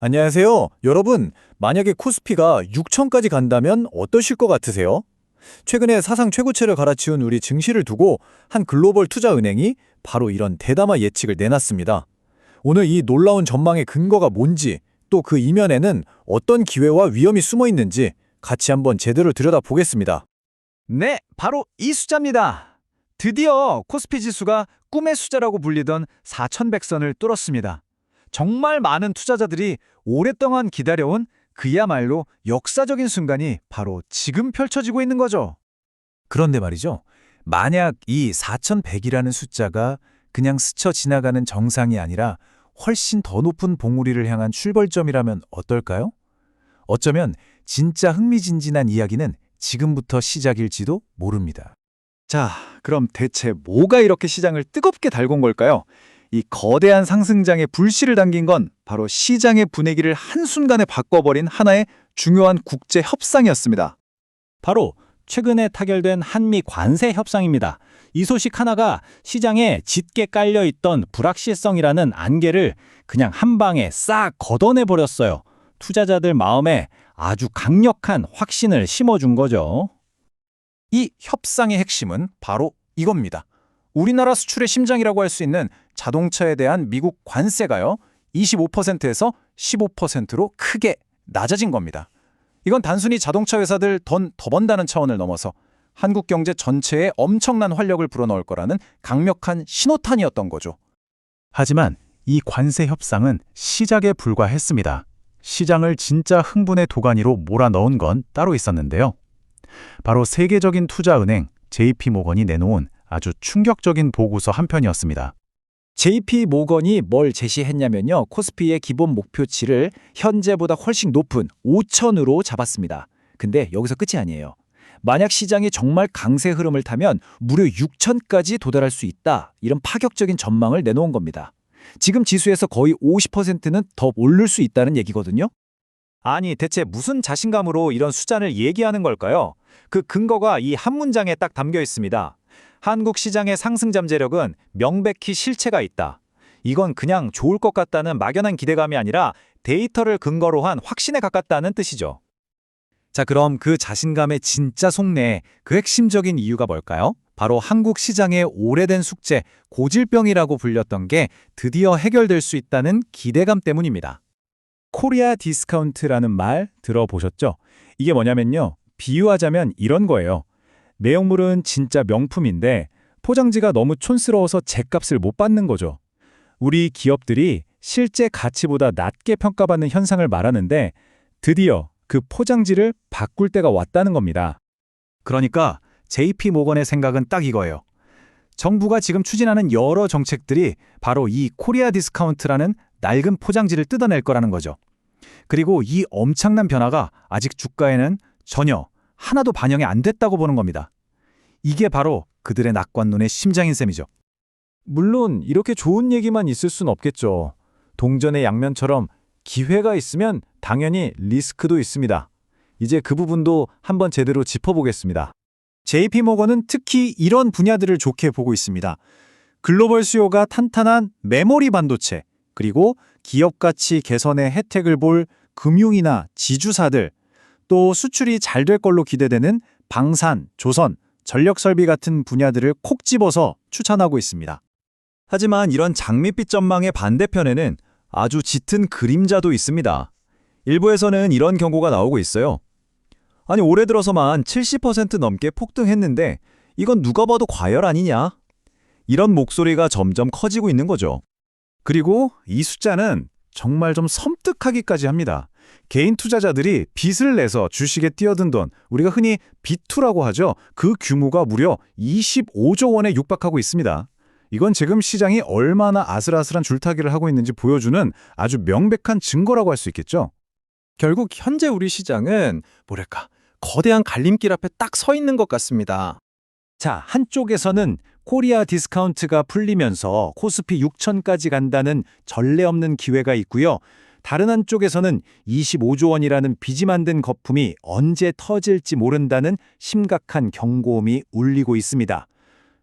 안녕하세요. 여러분, 만약에 코스피가 6천까지 간다면 어떠실 것 같으세요? 최근에 사상 최고치를 갈아치운 우리 증시를 두고 한 글로벌 투자 은행이 바로 이런 대담한 예측을 내놨습니다. 오늘 이 놀라운 전망의 근거가 뭔지, 또 그 이면에는 어떤 기회와 위험이 숨어 있는지 같이 한번 제대로 들여다보겠습니다. 네, 바로 이 숫자입니다. 드디어 코스피 지수가 꿈의 숫자라고 불리던 4,100선을 뚫었습니다. 정말 많은 투자자들이 오랫동안 기다려온 그야말로 역사적인 순간이 바로 지금 펼쳐지고 있는 거죠. 그런데 말이죠. 만약 이 4100이라는 숫자가 그냥 스쳐 지나가는 정상이 아니라 훨씬 더 높은 봉우리를 향한 출발점이라면 어떨까요? 어쩌면 진짜 흥미진진한 이야기는 지금부터 시작일지도 모릅니다. 자, 그럼 대체 뭐가 이렇게 시장을 뜨겁게 달군 걸까요? 이 거대한 상승장에 불씨를 당긴 건 바로 시장의 분위기를 한순간에 바꿔버린 하나의 중요한 국제 협상이었습니다. 바로 최근에 타결된 한미 관세 협상입니다. 이 소식 하나가 시장에 짙게 깔려 있던 불확실성이라는 안개를 그냥 한 방에 싹 걷어내 버렸어요. 투자자들 마음에 아주 강력한 확신을 심어준 거죠. 이 협상의 핵심은 바로 이겁니다. 우리나라 수출의 심장이라고 할 수 있는 자동차에 대한 미국 관세가요. 25%에서 15%로 크게 낮아진 겁니다. 이건 단순히 자동차 회사들 돈 더 번다는 차원을 넘어서 한국 경제 전체에 엄청난 활력을 불어넣을 거라는 강력한 신호탄이었던 거죠. 하지만 이 관세 협상은 시작에 불과했습니다. 시장을 진짜 흥분의 도가니로 몰아넣은 건 따로 있었는데요. 바로 세계적인 투자은행 JP모건이 내놓은 아주 충격적인 보고서 한 편이었습니다. JP 모건이 뭘 제시했냐면요. 코스피의 기본 목표치를 현재보다 훨씬 높은 5천으로 잡았습니다. 근데 여기서 끝이 아니에요. 만약 시장이 정말 강세 흐름을 타면 무려 6천까지 도달할 수 있다. 이런 파격적인 전망을 내놓은 겁니다. 지금 지수에서 거의 50%는 더 오를 수 있다는 얘기거든요. 아니, 대체 무슨 자신감으로 이런 숫자를 얘기하는 걸까요? 그 근거가 이 한 문장에 딱 담겨 있습니다. 한국 시장의 상승 잠재력은 명백히 실체가 있다. 이건 그냥 좋을 것 같다는 막연한 기대감이 아니라 데이터를 근거로 한 확신에 가깝다는 뜻이죠. 자, 그럼 그 자신감의 진짜 속내, 그 핵심적인 이유가 뭘까요? 바로 한국 시장의 오래된 숙제, 고질병이라고 불렸던 게 드디어 해결될 수 있다는 기대감 때문입니다. 코리아 디스카운트라는 말 들어보셨죠? 이게 뭐냐면요. 비유하자면 이런 거예요. 내용물은 진짜 명품인데 포장지가 너무 촌스러워서 제값을 못 받는 거죠. 우리 기업들이 실제 가치보다 낮게 평가받는 현상을 말하는데 드디어 그 포장지를 바꿀 때가 왔다는 겁니다. 그러니까 JP 모건의 생각은 딱 이거예요. 정부가 지금 추진하는 여러 정책들이 바로 이 코리아 디스카운트라는 낡은 포장지를 뜯어낼 거라는 거죠. 그리고 이 엄청난 변화가 아직 주가에는 전혀 하나도 반영이 안 됐다고 보는 겁니다. 이게 바로 그들의 낙관론의 심장인 셈이죠. 물론 이렇게 좋은 얘기만 있을 순 없겠죠. 동전의 양면처럼 기회가 있으면 당연히 리스크도 있습니다. 이제 그 부분도 한번 제대로 짚어보겠습니다. JP모건은 특히 이런 분야들을 좋게 보고 있습니다. 글로벌 수요가 탄탄한 메모리 반도체, 그리고 기업 가치 개선의 혜택을 볼 금융이나 지주사들, 또 수출이 잘 될 걸로 기대되는 방산, 조선, 전력 설비 같은 분야들을 콕 집어서 추천하고 있습니다. 하지만 이런 장밋빛 전망의 반대편에는 아주 짙은 그림자도 있습니다. 일부에서는 이런 경고가 나오고 있어요. 아니 올해 들어서만 70% 넘게 폭등했는데 이건 누가 봐도 과열 아니냐? 이런 목소리가 점점 커지고 있는 거죠. 그리고 이 숫자는 정말 좀 섬뜩하기까지 합니다. 개인 투자자들이 빚을 내서 주식에 뛰어든 돈, 우리가 흔히 비투라고 하죠. 그 규모가 무려 25조 원에 육박하고 있습니다. 이건 지금 시장이 얼마나 아슬아슬한 줄타기를 하고 있는지 보여주는 아주 명백한 증거라고 할 수 있겠죠. 결국 현재 우리 시장은 뭐랄까 거대한 갈림길 앞에 딱 서 있는 것 같습니다. 자, 한쪽에서는 코리아 디스카운트가 풀리면서 코스피 6천까지 간다는 전례 없는 기회가 있고요. 다른 한쪽에서는 25조 원이라는 빚이 만든 거품이 언제 터질지 모른다는 심각한 경고음이 울리고 있습니다.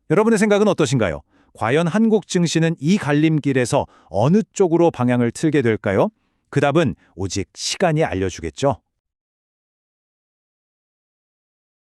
여러분의 생각은 어떠신가요? 과연 한국 증시는 이 갈림길에서 어느 쪽으로 방향을 틀게 될까요? 그 답은 오직 시간이 알려주겠죠.